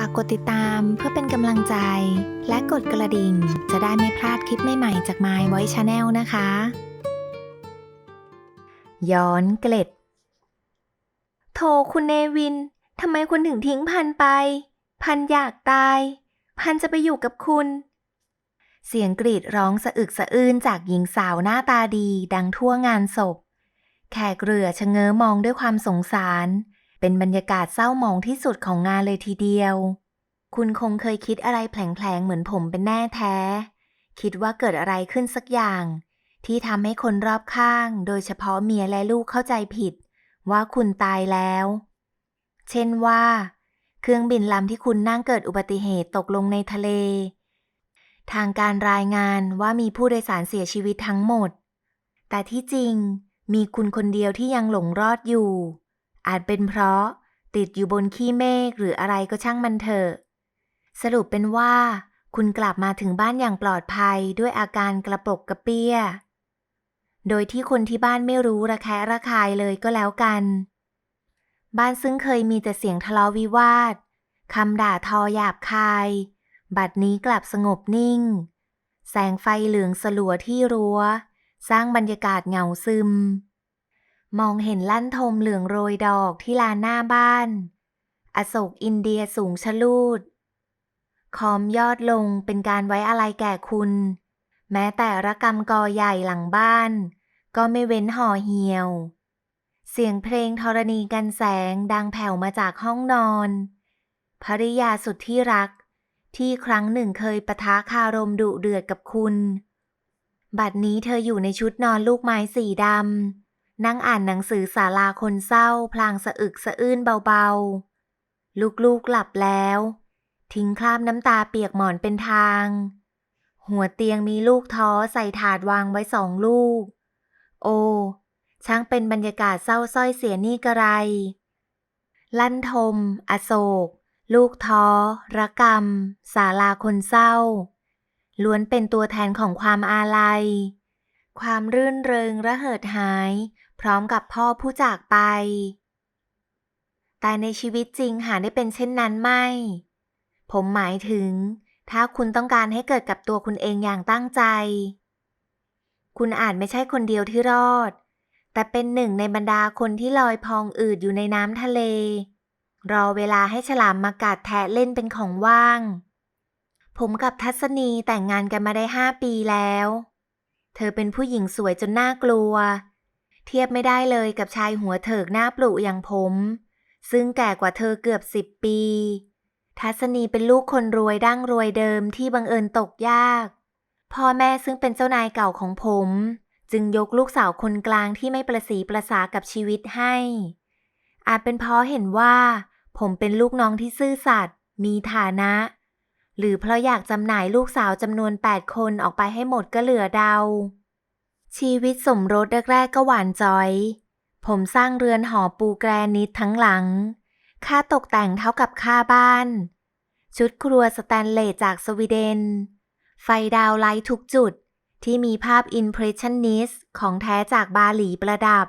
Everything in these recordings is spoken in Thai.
ฝากกดติดตามเพื่อเป็นกำลังใจ และกดกระดิ่ง จะได้ไม่พลาดคลิปใหม่ๆจาก My Voice Channel นะคะ ย้อนเกล็ด โทคุณเนวิน ทำไมคุณถึงทิ้งพันไป พันอยากตาย พันจะไปอยู่กับคุณ เสียงกรีดร้องสะอึกสะอื้นจากหญิงสาวหน้าตาดีดังทั่วงานศพ แขกเรือชะเง้อมองด้วยความสงสาร เป็นบรรยากาศเศร้าหมองที่สุดของงานเลยทีเดียว คุณคงเคยคิดอะไรแผลงๆเหมือนผมเป็นแน่แท้ คิดว่าเกิดอะไรขึ้นสักอย่าง ที่ทำให้คนรอบข้าง โดยเฉพาะเมียและลูกเข้าใจผิด ว่าคุณตายแล้ว เช่นว่า เครื่องบินลำที่คุณนั่งเกิดอุบัติเหตุตกลงในทะเล ทางการรายงานว่ามีผู้โดยสารเสียชีวิตทั้งหมด แต่ที่จริงมีคุณคนเดียวที่ยังหลงรอดอยู่ อาจเป็นเพราะติดอยู่บนขี้เมฆหรืออะไรก็ช่างมันเถอะ สรุปเป็นว่า คุณกลับมาถึงบ้านอย่างปลอดภัยด้วยอาการกระปรกกระเปี้ย โดยที่คนที่บ้านไม่รู้ระแคะระคายเลยก็แล้วกัน บ้านซึ่งเคยมีแต่เสียงทะเลาะวิวาทคำด่าทอหยาบคาย บัดนี้กลับสงบนิ่ง แสงไฟเหลืองสลัวที่รัว้ว สร้างบรรยากาศเหงาซึม มองเห็นลั่นทมเหลืองโรยดอกที่ลานหน้าบ้าน อโศกอินเดียสูงชะลูด คอมยอดลงเป็นการไว้อะไรแก่คุณ แม้แต่ระกำกอใหญ่หลังบ้าน ก็ไม่เว้นห่อเหี่ยว เสียงเพลงธรณีกันแสงดังแผ่วมาจากห้องนอน ภริยาสุดที่รัก ที่ครั้งหนึ่งเคยปะทะคารมดุเดือดกับคุณ บัดนี้เธออยู่ในชุดนอนลูกไม้สีดำ นั่งอ่านหนังสือสาราคนเศร้า พลางสะอึกสะอื้นเบาๆ ลูกๆหลับแล้ว ทิ้งคราบน้ำตาเปียกหมอนเป็นทาง หัวเตียงมีลูกท้อใส่ถาดวางไว้สองลูก โอ้ช่างเป็นบรรยากาศเศร้าส้อยเสียนี่กระไร ลั่นทม อโศก ลูกท้อ ระกำสาลาคนเศร้า ล้วนเป็นตัวแทนของความอาลัย ความรื่นเริงระเหิดหาย พร้อมกับพ่อผู้จากไป แต่ในชีวิตจริงหาได้เป็นเช่นนั้นไม่ ผมหมายถึง ถ้าคุณต้องการให้เกิดกับตัวคุณเองอย่างตั้งใจ คุณอาจไม่ใช่คนเดียวที่รอด แต่เป็นหนึ่งในบรรดาคนที่ลอยพองอืดอยู่ในน้ำทะเล รอเวลาให้ฉลามมากัดแทะเล่นเป็นของว่าง ผมกับทัศนีแต่งงานกันมาได้ห้าปีแล้ว เธอเป็นผู้หญิงสวยจนน่ากลัว เทียบไม่ได้เลยกับชายหัวเถิกหน้าปลุอย่างผม ซึ่งแก่กว่าเธอเกือบสิบปี ทัศนีเป็นลูกคนรวยดั้งรวยเดิมที่บังเอิญตกยาก พ่อแม่ซึ่งเป็นเจ้านายเก่าของผม จึงยกลูกสาวคนกลางที่ไม่ประสีประสากับชีวิตให้ อาจเป็นเพราะเห็นว่า ผมเป็นลูกน้องที่ซื่อสัตย์มีฐานะ หรือเพราะอยากจำหน่ายลูกสาวจำนวน 8 คนออกไปให้หมดก็เหลือเดา ชีวิตสมรสแรกๆก็หวานจอย ผมสร้างเรือนหอปูแกรนิตทั้งหลัง ค่าตกแต่งเท่ากับค่าบ้าน ชุดครัวสแตนเลสจากสวีเดน ไฟดาวไลท์ทุกจุดที่มีภาพอินเพรสชันนิสของแท้จากบาหลีประดับ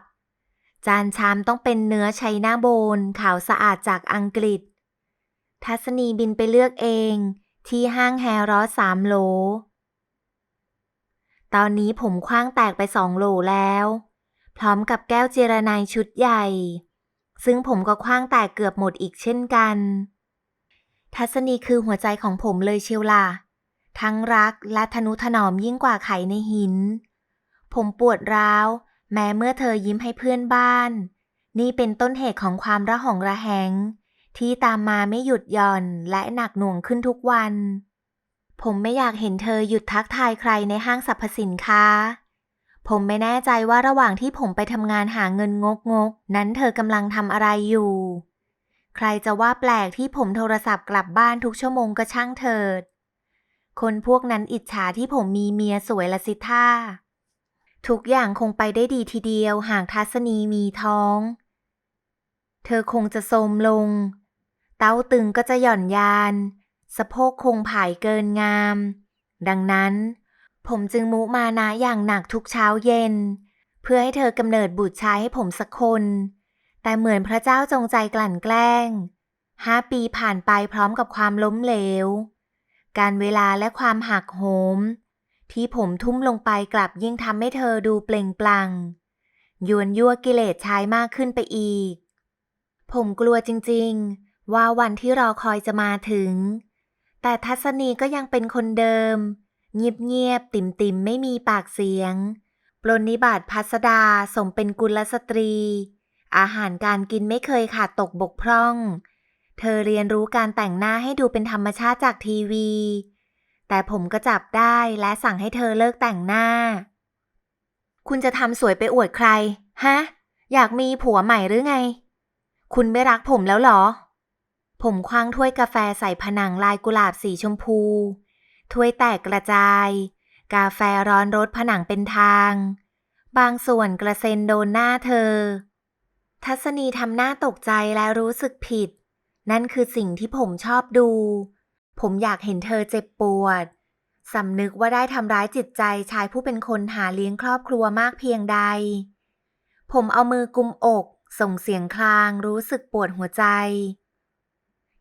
จานชามต้องเป็นเนื้อไชน่าโบนขาวสะอาดจากอังกฤษ ทัศนีบินไปเลือกเอง ที่ห้างแฮร์รอสสามโหล ตอนนี้ผมคว้างแตกไปสองโหลแล้ว พร้อมกับแก้วเจรนายชุดใหญ่ ซึ่งผมก็คว้างแตกเกือบหมดอีกเช่นกัน ทัศนีคือหัวใจของผมเลยเชียวล่ะ ทั้งรักและทนุถนอมยิ่งกว่าไข่ในหิน ผมปวดร้าว แม้เมื่อเธอยิ้มให้เพื่อนบ้าน นี่เป็นต้นเหตุของความระหองระแหง ที่ตามมาไม่หยุดหย่อนและหนักหน่วงขึ้นทุกวัน ผมไม่อยากเห็นเธอหยุดทักทายใครในห้างสรรพสินค้า ผมไม่แน่ใจว่าระหว่างที่ผมไปทำงานหาเงินงกงกนั้นเธอกำลังทำอะไรอยู่ ใครจะว่าแปลกที่ผมโทรศัพท์กลับบ้านทุกชั่วโมงก็ช่างเถิด คนพวกนั้นอิจฉาที่ผมมีเมียสวยละสิท่าทุกอย่างคงไปได้ดีทีเดียวหากทัศนีมีท้อง เธอคงจะโทมลง เต้าตึงก็จะหย่อนยาน สะโพกคงผายเกินงาม ดังนั้น ผมจึงมุมานะอย่างหนักทุกเช้าเย็น เพื่อให้เธอกำเนิดบุตรชายให้ผมสักคน แต่เหมือนพระเจ้าจงใจกลั่นแกล้งห้าปีผ่านไปพร้อมกับความล้มเหลว การเวลาและความหักโหม ที่ผมทุ่มลงไปกลับยิ่งทำให้เธอดูเปล่งปลั่งยวนยั่วกิเลสชายมากขึ้นไปอีก ผมกลัวจริง ๆ ว่าวันที่รอคอยจะมาถึง แต่ทัศนีก็ยังเป็นคนเดิม เงียบๆ ติ่มๆ ไม่มีปากเสียงปรนนิบาตพัสดาสมเป็นกุลสตรี อาหารการกินไม่เคยขาดตกบกพร่อง เธอเรียนรู้การแต่งหน้าให้ดูเป็นธรรมชาติจากทีวี แต่ผมก็จับได้และสั่งให้เธอเลิกแต่งหน้า คุณจะทำสวยไปอวดใคร ฮะ อยากมีผัวใหม่หรือไง คุณไม่รักผมแล้วเหรอ ผมคว้างถ้วยกาแฟใส่ผนังลายกุหลาบสีชมพู ถ้วยแตกกระจาย กาแฟร้อนรดผนังเป็นทาง บางส่วนกระเซ็นโดนหน้าเธอ ทัศนีทำหน้าตกใจและรู้สึกผิด นั่นคือสิ่งที่ผมชอบดู ผมอยากเห็นเธอเจ็บปวดสำนึกว่าได้ทำร้ายจิตใจชายผู้เป็นคนหาเลี้ยงครอบครัวมากเพียงใด ผมเอามือกุมอก ส่งเสียงคลางรู้สึกปวดหัวใจ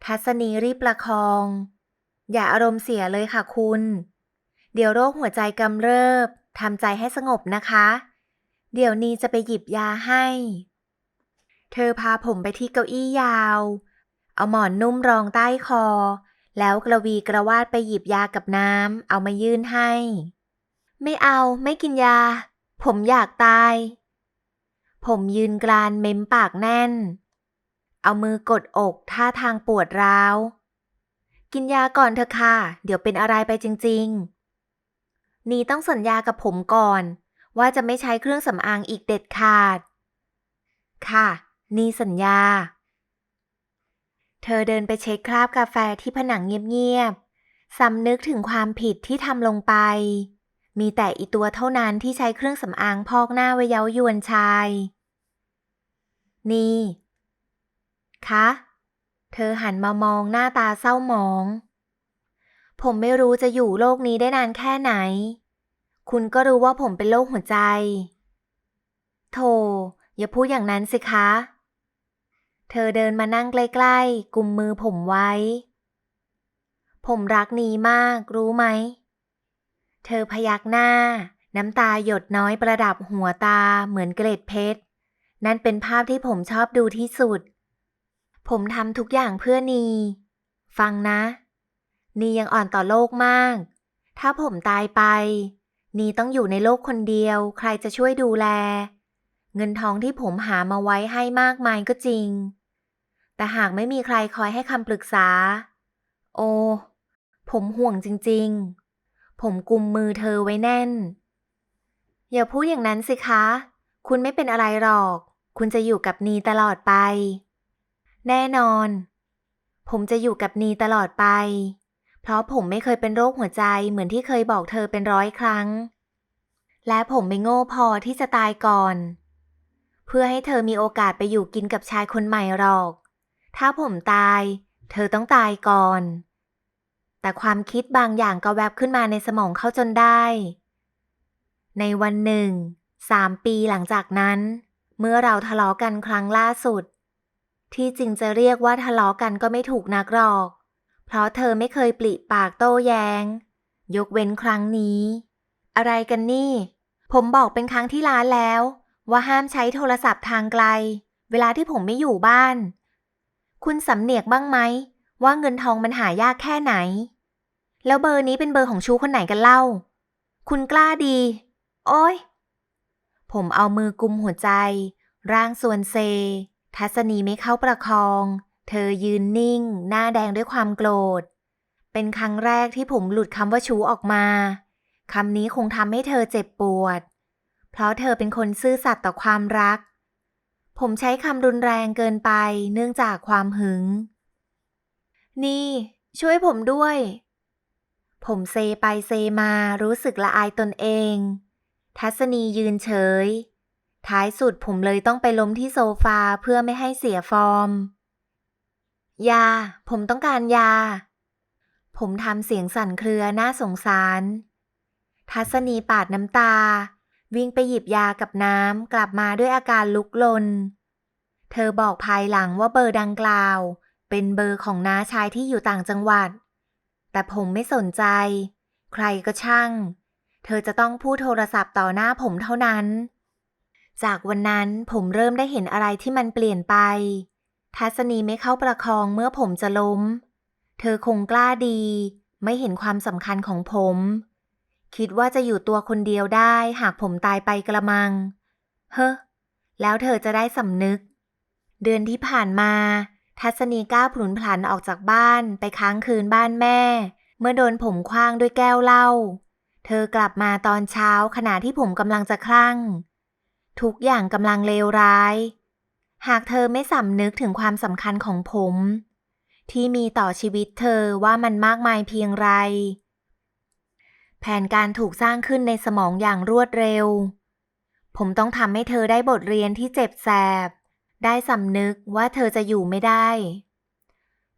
ทัศนีรีบประคอง อย่าอารมณ์เสียเลยค่ะคุณ เดี๋ยวโรคหัวใจกำเริบทำใจให้สงบนะคะ เดี๋ยวนี้จะไปหยิบยาให้ เธอพาผมไปที่เก้าอี้ยาว เอาหมอนนุ่มรองใต้คอ แล้วกระวีกระวาดไปหยิบยากับน้ำเอามายื่นให้ ไม่เอาไม่กินยา ผมอยากตาย ผมยืนกรานเม้มปากแน่น เอามือกดอกท่าทางปวดร้าว กินยาก่อนเถอะค่ะ เดี๋ยวเป็นอะไรไปจริง ๆ นี่ต้องสัญญากับผมก่อน ว่าจะไม่ใช้เครื่องสำอางอีกเด็ดขาด ค่ะ นี่สัญญา เธอเดินไปเช็คคราบกาแฟที่ผนังเงียบๆสำนึกถึงความผิดที่ทำลงไป มีแต่อีตัวเท่านั้นที่ใช้เครื่องสำอางพอกหน้าไว้เย้ายวนชาย นี่ คะ เธอหันมามองหน้าตาเศร้าหมอง ผมไม่รู้จะอยู่โลกนี้ได้นานแค่ไหน คุณก็รู้ว่าผมเป็นโรคหัวใจ โธ่อย่าพูดอย่างนั้นสิคะ เธอเดินมานั่งใกล้ๆ กุมมือผมไว้ ผมรักนีมากรู้ไหม เธอพยักหน้า น้ำตาหยดน้อยประดับหัวตาเหมือนเกล็ดเพชร นั่นเป็นภาพที่ผมชอบดูที่สุด ผมทำทุกอย่างเพื่อนี ฟังนะ นียังอ่อนต่อโลกมาก ถ้าผมตายไป นีต้องอยู่ในโลกคนเดียว ใครจะช่วยดูแล เงินทองที่ผมหามาไว้ให้มากมายก็จริง แต่หากไม่มีใครคอยให้คำปรึกษา โอ้ผมห่วงจริง ๆ ผมกุมมือเธอไว้แน่น อย่าพูดอย่างนั้นสิคะ คุณไม่เป็นอะไรหรอก คุณจะอยู่กับนีตลอดไป แน่นอน ผมจะอยู่กับนีตลอดไป เพราะผมไม่เคยเป็นโรคหัวใจเหมือนที่เคยบอกเธอเป็นร้อยครั้ง และผมไม่โง่พอที่จะตายก่อน เพื่อให้เธอมีโอกาสไปอยู่กินกับชายคนใหม่หรอก ถ้าผมตาย เธอต้องตายก่อน แต่ความคิดบางอย่างก็แวบขึ้นมาในสมองเขาจนได้ ในวันหนึ่งสามปีหลังจากนั้น เมื่อเราทะเลาะกันครั้งล่าสุด ที่จริงจะเรียกว่าทะเลาะกันก็ไม่ถูกนักหรอก เพราะเธอไม่เคยปลิปากโต้แยง้ง ยกเว้นครั้งนี้ อะไรกันนี่ ผมบอกเป็นครั้งที่ล้านแล้ว ว่าห้ามใช้โทรศัพท์ทางไกล เวลาที่ผมไม่อยู่บ้าน คุณสำเนียกบ้างไหม ว่าเงินทองมันหายากแค่ไหน แล้วเบอร์นี้เป็นเบอร์ของชูคนไหนกันเล่า คุณกล้าดี โอ้ยผมเอามือกุมหัวใจ ร่างส่วนเซ ทัศนีไม่เข้าประคอง เธอยืนนิ่ง หน้าแดงด้วยความโกรธ เป็นครั้งแรกที่ผมหลุดคำว่าชูออกมาคำนี้คงทำให้เธอเจ็บปวด เพราะเธอเป็นคนซื่อสัตย์ต่อความรัก ผมใช้คำรุนแรงเกินไปเนื่องจากความหึง นี่ ช่วยผมด้วย ผมเซไปเซมารู้สึกละอายตนเอง ทัศนียืนเฉย ท้ายสุดผมเลยต้องไปล้มที่โซฟาเพื่อไม่ให้เสียฟอร์ม ยา ผมต้องการยา ผมทำเสียงสั่นเครือน่าสงสาร ทัศนีปาดน้ำตา วิ่งไปหยิบยากับน้ำกลับมาด้วยอาการลุกลน เธอบอกภายหลังว่าเบอร์ดังกล่าว เป็นเป็นเบอร์ของน้าชายที่อยู่ต่างจังหวัด แต่ผมไม่สนใจ ใครก็ช่าง เธอจะต้องพูดโทรศัพท์ต่อหน้าผมเท่านั้น จากวันนั้นผมเริ่มได้เห็นอะไรที่มันเปลี่ยนไป ทัศนีไม่เข้าประคองเมื่อผมจะล้ม เธอคงกล้าดี ไม่เห็นความสำคัญของผม คิดว่าจะอยู่ตัวคนเดียวได้หากผมตายไปกระมัง เฮ้อ แล้วเธอจะได้สำนึก เดือนที่ผ่านมา ทัศนีก้าวผลุนผลันออกจากบ้านไปค้างคืนบ้านแม่ เมื่อโดนผมคว้างด้วยแก้วเหล้า เธอกลับมาตอนเช้าขณะที่ผมกำลังจะคลั่ง ทุกอย่างกำลังเลวร้าย หากเธอไม่สำนึกถึงความสำคัญของผม ที่มีต่อชีวิตเธอว่ามันมากมายเพียงไร แผนการถูกสร้างขึ้นในสมองอย่างรวดเร็ว ผมต้องทำให้เธอได้บทเรียนที่เจ็บแสบ ได้สำนึกว่าเธอจะอยู่ไม่ได้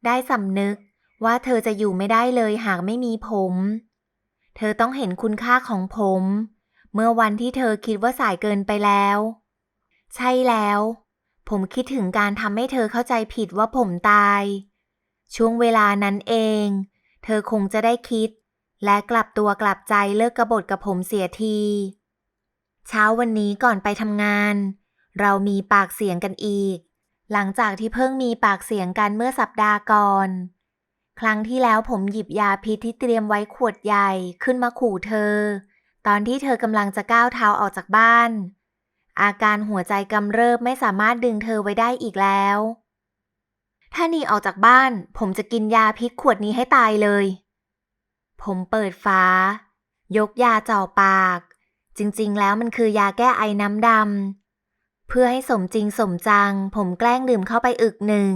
ได้สำนึกว่าเธอจะอยู่ไม่ได้เลยหากไม่มีผม เธอต้องเห็นคุณค่าของผม เมื่อวันที่เธอคิดว่าสายเกินไปแล้ว ใช่แล้ว ผมคิดถึงการทำให้เธอเข้าใจผิดว่าผมตาย ช่วงเวลานั้นเอง เธอคงจะได้คิด และกลับตัวกลับใจเลิกกระบฏกับผมเสียที เช้าวันนี้ก่อนไปทำงาน เรามีปากเสียงกันอีก หลังจากที่เพิ่งมีปากเสียงกันเมื่อสัปดาห์ก่อนครั้งที่แล้วผมหยิบยาพิษที่เตรียมไว้ขวดใหญ่ขึ้นมาขู่เธอ ตอนที่เธอกำลังจะก้าวเท้าออกจากบ้าน อาการหัวใจกำเริบไม่สามารถดึงเธอไว้ได้อีกแล้ว ถ้าหนีออกจากบ้าน ผมจะกินยาพิษขวดนี้ให้ตายเลย ผมเปิดฟ้า ยกยาจ่อปาก จริงๆ แล้วมันคือยาแก้ไอน้ำดำ เพื่อให้สมจริงสมจัง ผมแกล้งดื่มเข้าไปอึกหนึ่ง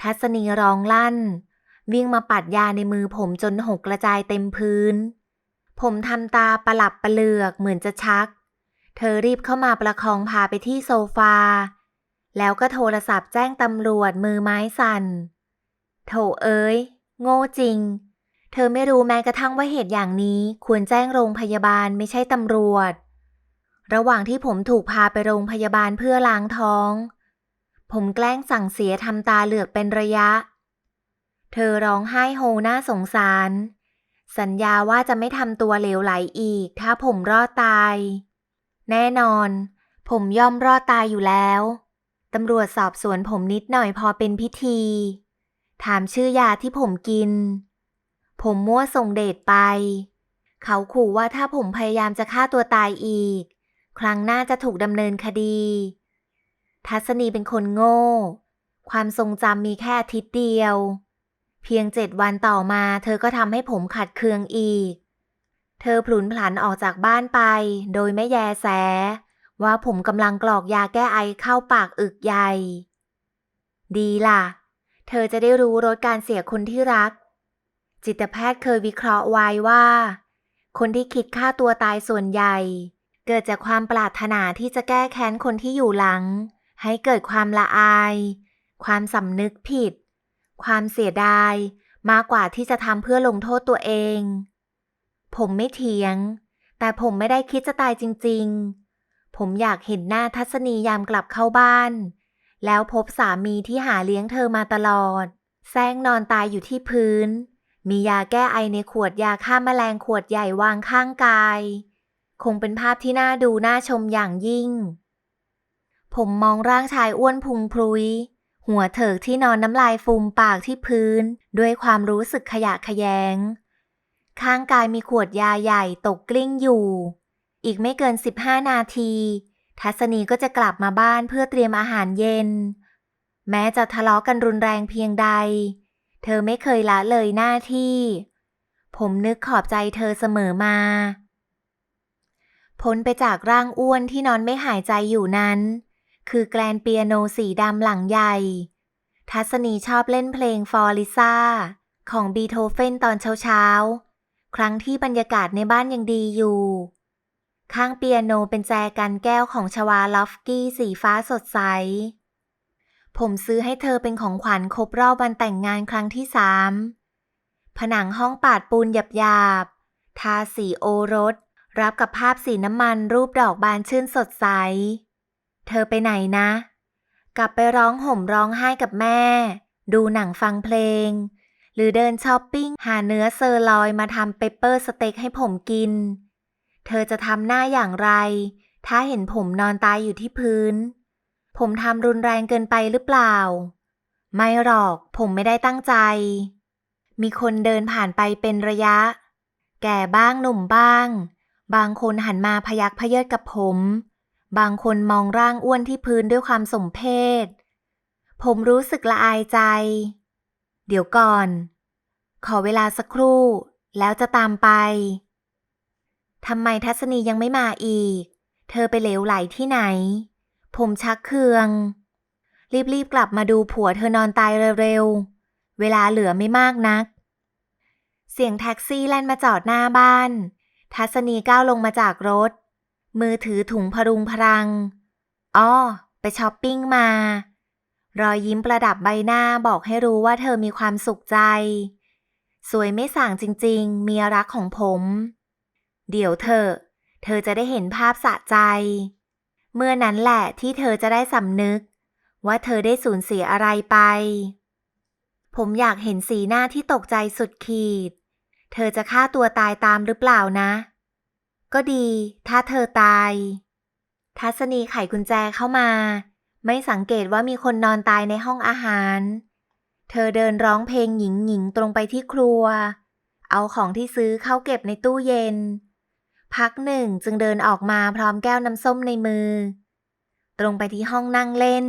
ทัศนีร้องลั่น วิ่งมาปัดยาในมือผมจนหกกระจายเต็มพื้น ผมทำตาประหลับประเลือกเหมือนจะชัก เธอรีบเข้ามาประคองพาไปที่โซฟา แล้วก็โทรศัพท์แจ้งตำรวจมือไม้สั่น โถเอ้ย โง่จริง เธอไม่รู้แม้กระทั่งว่าเหตุอย่างนี้ควรแจ้งโรงพยาบาลไม่ใช่ตำรวจ ระหว่างที่ผมถูกพาไปโรงพยาบาลเพื่อล้างท้อง ผมแกล้งสั่งเสียทำตาเหลือกเป็นระยะ เธอร้องไห้โฮหน่าสงสาร สัญญาว่าจะไม่ทำตัวเลวไหลอีก ถ้าผมรอดตาย แน่นอน ผมย่อมรอดตายอยู่แล้วตำรวจสอบสวนผมนิดหน่อยพอเป็นพิธี ถามชื่อยาที่ผมกิน ผมมั่วส่งเดชไป เขาขู่ว่าถ้าผมพยายามจะฆ่าตัวตายอีก ครั้งหน้าจะถูกดำเนินคดี ทัศนีเป็นคนโง่ ความทรงจำมีแค่อาทิตย์เดียว เพียงเจ็ดวันต่อมาเธอก็ทำให้ผมขัดเคืองอีก เธอพลุนผลันออกจากบ้านไป โดยไม่แยแส ว่าผมกำลังกรอกยาแก้ไอเข้าปากอึกใหญ่ ดีล่ะ เธอจะได้รู้รสการเสียคนที่รัก จิตแพทย์เคยวิเคราะห์ไว้ว่า คนที่คิดฆ่าตัวตายส่วนใหญ่ เกิดจากความปรารถนาที่จะแก้แค้นคนที่อยู่หลัง ให้เกิดความละอาย ความสำนึกผิด ความเสียดายมากกว่าที่จะทำเพื่อลงโทษตัวเอง ผมไม่เถียง แต่ผมไม่ได้คิดจะตายจริง ๆ ผมอยากเห็นหน้าทัศนียามกลับเข้าบ้าน แล้วพบสามีที่หาเลี้ยงเธอมาตลอด แซงนอนตายอยู่ที่พื้น มียาแก้ไอในขวดยาฆ่าแมลงขวดใหญ่วางข้างกาย คงเป็นภาพที่น่าดูน่าชมอย่างยิ่ง ผมมองร่างชายอ้วนพุงพลุย หัวเถิกที่นอนน้ำลายฟูมปากที่พื้น ด้วยความรู้สึกขยะขยง ข้างกายมีขวดยาใหญ่ตกกลิ้งอยู่ อีกไม่เกิน 15 นาที ทัศนีก็จะกลับมาบ้านเพื่อเตรียมอาหารเย็น แม้จะทะเลาะกันรุนแรงเพียงใด เธอไม่เคยละเลยหน้าที่ ผมนึกขอบใจเธอเสมอมาพ้นไปจากร่างอ้วนที่นอนไม่หายใจอยู่นั้น คือแกลนเปียโนสีดำหลังใหญ่ ทัศนีชอบเล่นเพลงฟอริซาของบีโธเฟนตอนเช้าๆ ครั้งที่บรรยากาศในบ้านยังดีอยู่ ข้างเปียโนเป็นแจกันแก้วของชวาลอฟกี้สีฟ้าสดใส ผมซื้อให้เธอเป็นของขวัญครบรอบวันแต่งงานครั้งที่สามผนังห้องปาดปูนหยาบๆ ทาสีโอรส รับกับภาพสีน้ำมันรูปดอกบานชื่นสดใส เธอไปไหนนะ กลับไปร้องห่มร้องไห้กับแม่ ดูหนังฟังเพลง หรือเดินช้อปปิ้ง หาเนื้อเซอร์ลอยมาทำเปปเปอร์สเต็กให้ผมกิน เธอจะทำหน้าอย่างไร ถ้าเห็นผมนอนตายอยู่ที่พื้น ผมทำรุนแรงเกินไปหรือเปล่า ไม่หรอกผมไม่ได้ตั้งใจ มีคนเดินผ่านไปเป็นระยะ แก่บ้างหนุ่มบ้าง บางคนหันมาพยักพเยิดกับผม บางคนมองร่างอ้วนที่พื้นด้วยความสมเพชผมรู้สึกละอายใจ เดี๋ยวก่อน ขอเวลาสักครู่ แล้วจะตามไป ทำไมทัศนียังไม่มาอีก เธอไปเหลวไหลที่ไหน ผมชักเคือง รีบๆกลับมาดูผัวเธอนอนตายเร็วๆ เวลาเหลือไม่มากนัก เสียงแท็กซี่แล่นมาจอดหน้าบ้าน ทัศนีก้าวลงมาจากรถ มือถือถุงพรุงพรัง อ้อ ไปช้อปปิ้งมา รอยยิ้มประดับใบหน้าบอกให้รู้ว่าเธอมีความสุขใจ สวยไม่ส่างจริง ๆ เมียรักของผม เดี๋ยวเธอ เธอจะได้เห็นภาพสะใจ เมื่อนั้นแหละที่เธอจะได้สำนึก ว่าเธอได้สูญเสียอะไรไป ผมอยากเห็นสีหน้าที่ตกใจสุดขีด เธอจะฆ่าตัวตายตามหรือเปล่านะ ก็ดี ถ้าเธอตาย ทัศนีไขกุญแจเข้ามา ไม่สังเกตว่ามีคนนอนตายในห้องอาหาร เธอเดินร้องเพลงหญิงหญิงตรงไปที่ครัว เอาของที่ซื้อเข้าเก็บในตู้เย็น พักหนึ่งจึงเดินออกมาพร้อมแก้วน้ำส้มในมือ ตรงไปที่ห้องนั่งเล่น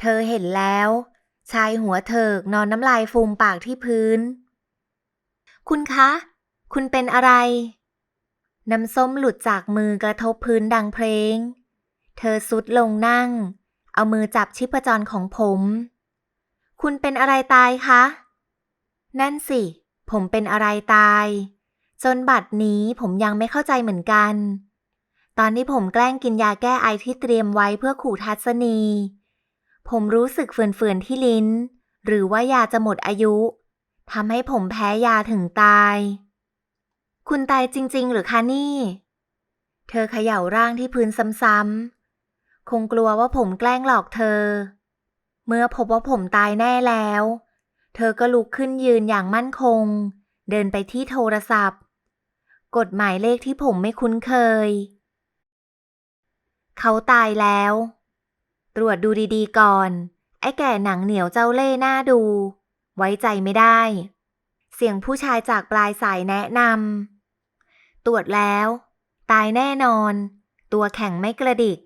เธอเห็นแล้ว ชายหัวเถิกนอนน้ำลายฟูมปากที่พื้น คุณคะ คุณเป็นอะไร น้ำส้มหลุดจากมือกระทบพื้นดังเพลง เธอสุดลงนั่ง เอามือจับชิปจรของผม คุณเป็นอะไรตายคะ นั่นสิ ผมเป็นอะไรตาย จนบัดนี้ผมยังไม่เข้าใจเหมือนกัน ตอนที่ผมแกล้งกินยาแก้ไอที่เตรียมไว้เพื่อขู่ทัศนี ผมรู้สึกเฟื่อนๆที่ลิ้น หรือว่ายาจะหมดอายุทำให้ผมแพ้ยาถึงตาย คุณตายจริง ๆ หรือคะนี่ เธอเขย่าร่างที่พื้นซ้ำๆ คงกลัวว่าผมแกล้งหลอกเธอ เมื่อพบว่าผมตายแน่แล้ว เธอก็ลุกขึ้นยืนอย่างมั่นคง เดินไปที่โทรศัพท์ กดหมายเลขที่ผมไม่คุ้นเคย เขาตายแล้ว ตรวจดูดีๆก่อน ไอ้แก่หนังเหนียวเจ้าเล่ห์หน้าดู ไว้ใจไม่ได้ เสียงผู้ชายจากปลายสายแนะนำ ตรวจแล้ว ตายแน่นอน ตัวแข็งไม่กระดิก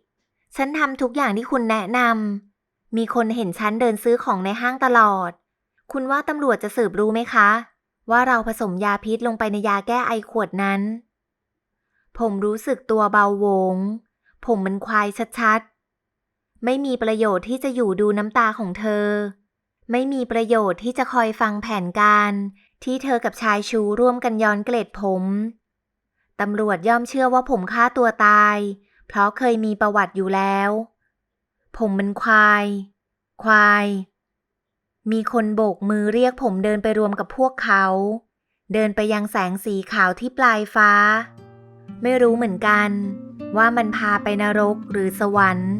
ฉันทำทุกอย่างที่คุณแนะนำมีคนเห็นฉันเดินซื้อของในห้างตลอด คุณว่าตำรวจจะสืบรู้ไหมคะ ว่าเราผสมยาพิษลงไปในยาแก้ไอขวดนั้น ผมรู้สึกตัวเบาวง ผมมันควายชัดๆ ไม่มีประโยชน์ที่จะอยู่ดูน้ำตาของเธอ ไม่มีประโยชน์ที่จะคอยฟังแผนการที่เธอกับชายชูร่วมกันย้อนเกล็ดผม ตำรวจย่อมเชื่อว่าผมฆ่าตัวตาย เพราะเคยมีประวัติอยู่แล้ว ผมมันควาย ควาย มีคนโบกมือเรียกผมเดินไปรวมกับพวกเขา เดินไปยังแสงสีขาวที่ปลายฟ้า ไม่รู้เหมือนกัน ว่ามันพาไปนรกหรือสวรรค์